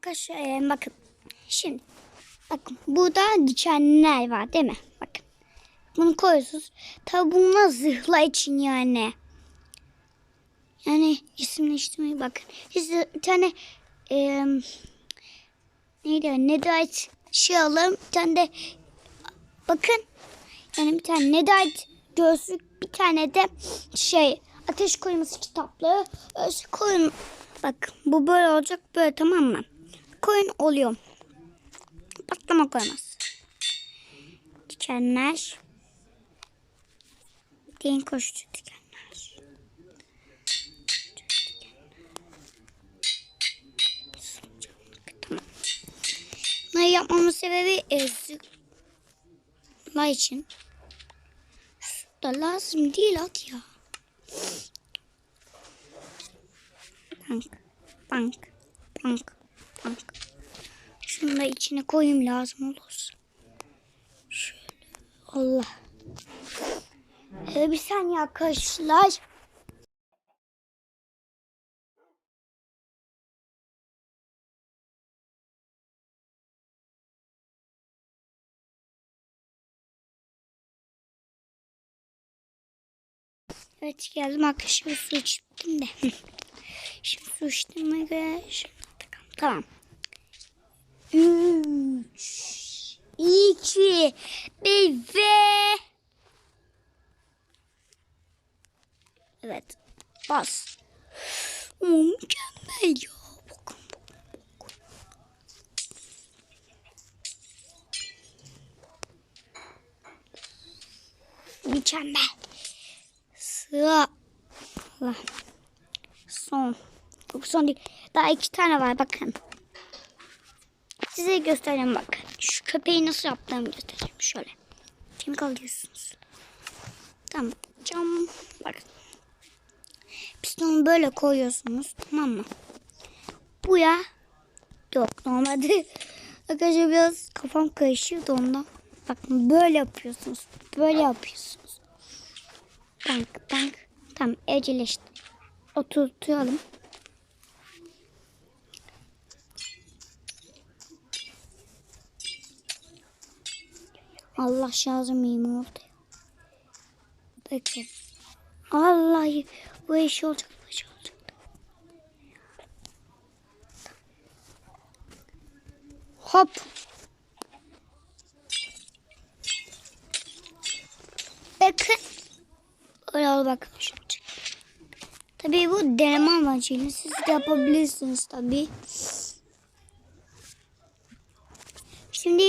Arkadaşlar e, bakın. Şimdi bakın burada dikenler var değil mi? Bakın. Bunu koyuyorsunuz. Tabi bunlar zırhla için yani. Yani isimleştirmeyi bakın. Size bir tane e, neydi? Nedait şey alalım. Bir tane de bakın. Yani bir tane Nedait gözlük bir tane de şey ateş koyması kitaplığı. Öyle koyun. Bak bu böyle olacak böyle tamam mı? Koyun oluyor. Patlama koymaz. Dikenler. Din koşucu dikenler. Tamam. Bunları yapmamın sebebi e, zırhlar için. Da lazım değil at ya. Bank, bank, bank, bank. Şunu da içine koyayım lazım olursa. Şöyle. Allah. Ee, bir saniye arkadaşlar. Evet geldim arkadaşlar su içtim de. Şimdi su şimdi takalım. Tamam. Üç, iki, bir ve... Evet. Bas. Oo, mükemmel ya. Bakın bakın bakın. Mükemmel. Sıra. Son. Bu son değil. Daha iki tane var bakın. Size göstereyim bakın. Şu köpeği nasıl yaptığımı göstereyim. Şöyle. Kim kalıyorsunuz? Tamam. Cam. Bakın. Pistonu böyle koyuyorsunuz. Tamam mı? Bu ya. Yok normalde. Arkadaşlar biraz kafam karışıyordu ondan. Bakın böyle yapıyorsunuz. Böyle yapıyorsunuz. Bank bank. Tamam evcilleşti. Oturtuyalım. Allah şarjım mıyım oldu. Bakın. Vallahi bu iş olacak. Bu iş olacak. Hop. Bakın. Öyle al bakın. Tabii bu deneme amacıyla siz de yapabilirsiniz tabii. Şimdi